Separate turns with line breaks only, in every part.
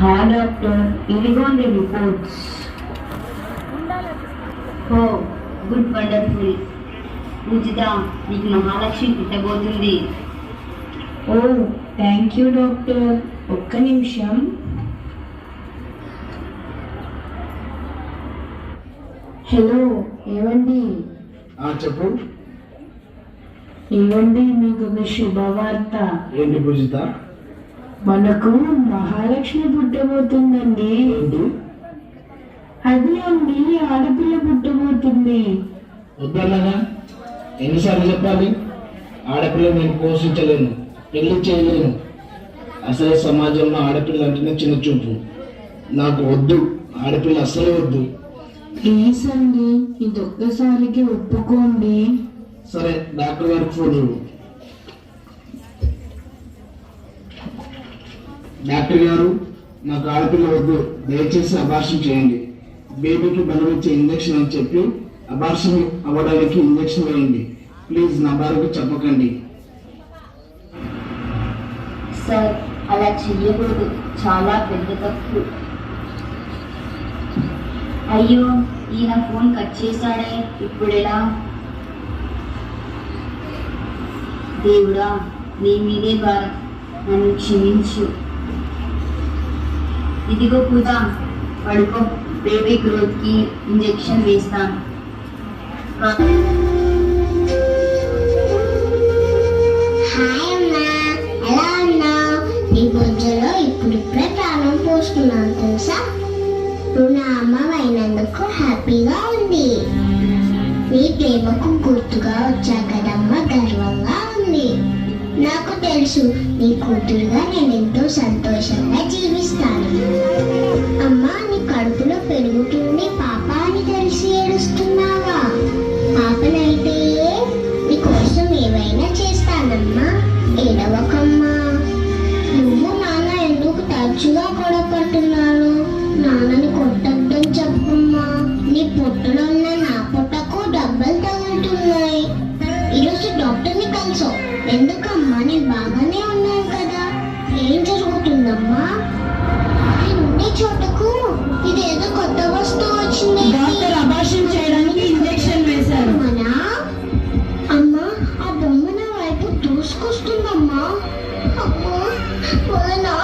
హా డాక్టర్ ఇదిగోండి reports
oh good wonderful పూజిత నీకు మహాలక్ష్మి పుట్టబోతుంది.
ఓ థ్యాంక్ యూ డాక్టర్ ఒక్క నిమిషం. హలో ఏవండి?
ఆ చెప్పు.
ఇవ్వండి మీకు ఒక శుభవార్త.
ఏంటి పూజిత?
మనకు మహాలక్ష్మి పుట్టబోతుందండి. అది అండి ఆడపిల్ల పుట్టబోతుంది.
ఎన్నిసార్లు చెప్పాలి? ఆడపిల్ల నేను పోషించలేను పెళ్ళి చేయలేను. అసలే సమాజంలో ఆడపిల్ల అంటేనే చిన్న చూపు. నాకు వద్దు ఆడపిల్ల అసలే వద్దు.
ప్లీజ్ అండి ఇది ఒక్కసారికి ఒప్పుకోండి.
సరే డాక్టర్ గారికి ఫోన్ డాక్టర్ గారు నాకు ఆడపిల్ల వద్దు. దయచేసి అబార్షన్ చేయండి. బేబీకి బలమిచ్చే ఇంజెక్షన్ అని చెప్పి అబార్షన్ అవ్వడానికి ఇంజక్షన్ వేయండి. ప్లీజ్ నా భార్యకు చెప్పకండి.
సార్ అలా చెయ్యకూడదు. చాలా పెద్ద తప్పు. అయ్యో ఈయన ఫోన్ కట్ చేశాడే. ఇప్పుడు ఎలా దేవుడా నీ మీదే భారం. నన్ను క్షమించు. ఇదిగో పూజ పడుకో. బేబీ గ్రోత్కి ఇంజెక్షన్ వేస్తాను.
హాయ్ అమ్మా ఎలా ఉన్నావు? నీ బొజ్జలో ఇప్పుడిప్పుడే ప్రాణం పోస్తున్నాను తెలుసా? నువ్వు నా అమ్మ అయినందుకు హ్యాపీగా ఉంది. నీ ప్రేమకు గుర్తుగా వచ్చా కదమ్మా గర్వంగా ఉంది. నాకు తెలుసు నీ కూతురుగా నేను ఎంతో సంతోషంగా కోసం చేస్తానమ్మా ఏడవకమ్మా. నువ్వు నాన్న ఎందుకు తరచుగా గొడవ పడుతున్నారు నాన్నని కొట్టద్దని చెప్పమ్మా. నీ పొట్టలో ఉన్న నా పొట్టకు డబ్బలు తగులుతున్నాయి. ఈరోజు డాక్టర్ని కలిసావు. ఎందుకమ్మా? నేను
బాగా 好，我บคุ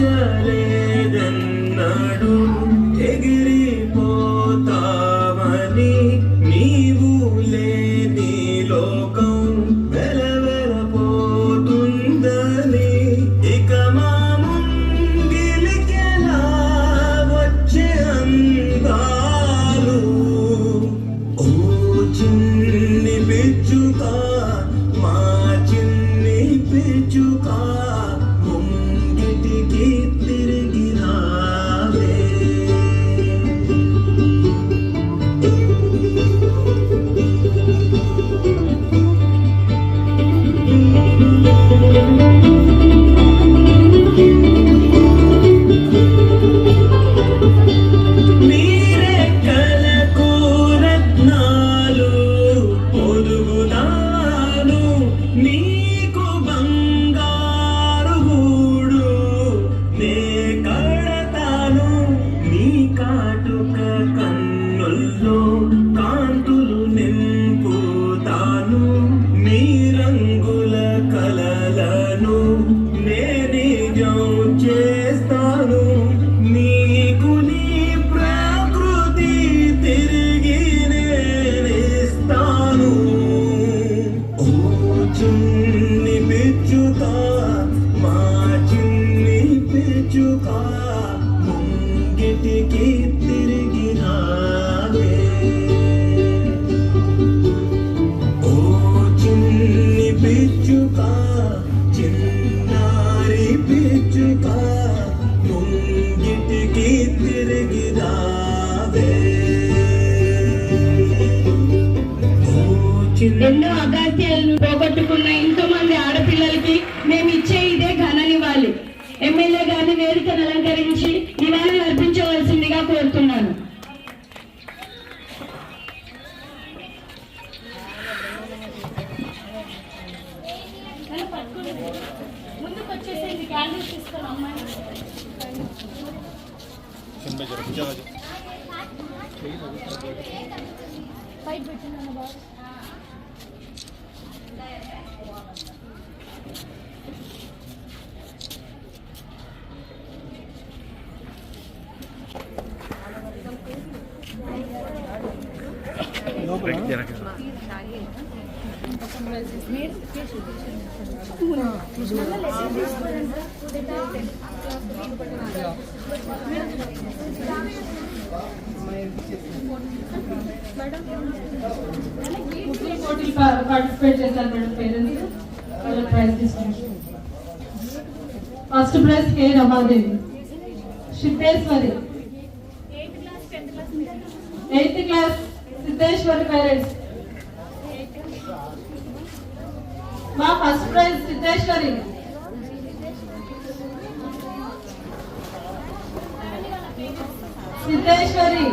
ചലേതൻ നടുന്നു
ఆత్మహత్యలను పోగొట్టుకున్న ఎంతో మంది ఆడపిల్లలకి మేము ఇచ్చే ఇదే ఘననివ్వాలి ఎమ్మెల్యే గారిని వేదికను అలంకరించి నివాళి అర్పించవలసిందిగా కోరుతున్నాను.
పోటీలు పా- పార్టిసిపేట్ చేశారు మేడం పేరెంట్స్ వాళ్ళ ప్రైజ్ తీసుకున్నారు first prize K Ramadevi Shilpeshwari eighth class Siddheshwari parents మా ఫస్ట్ ప్రైజ్ సిద్ధేశ్వరి. సిద్ధేశ్వరి.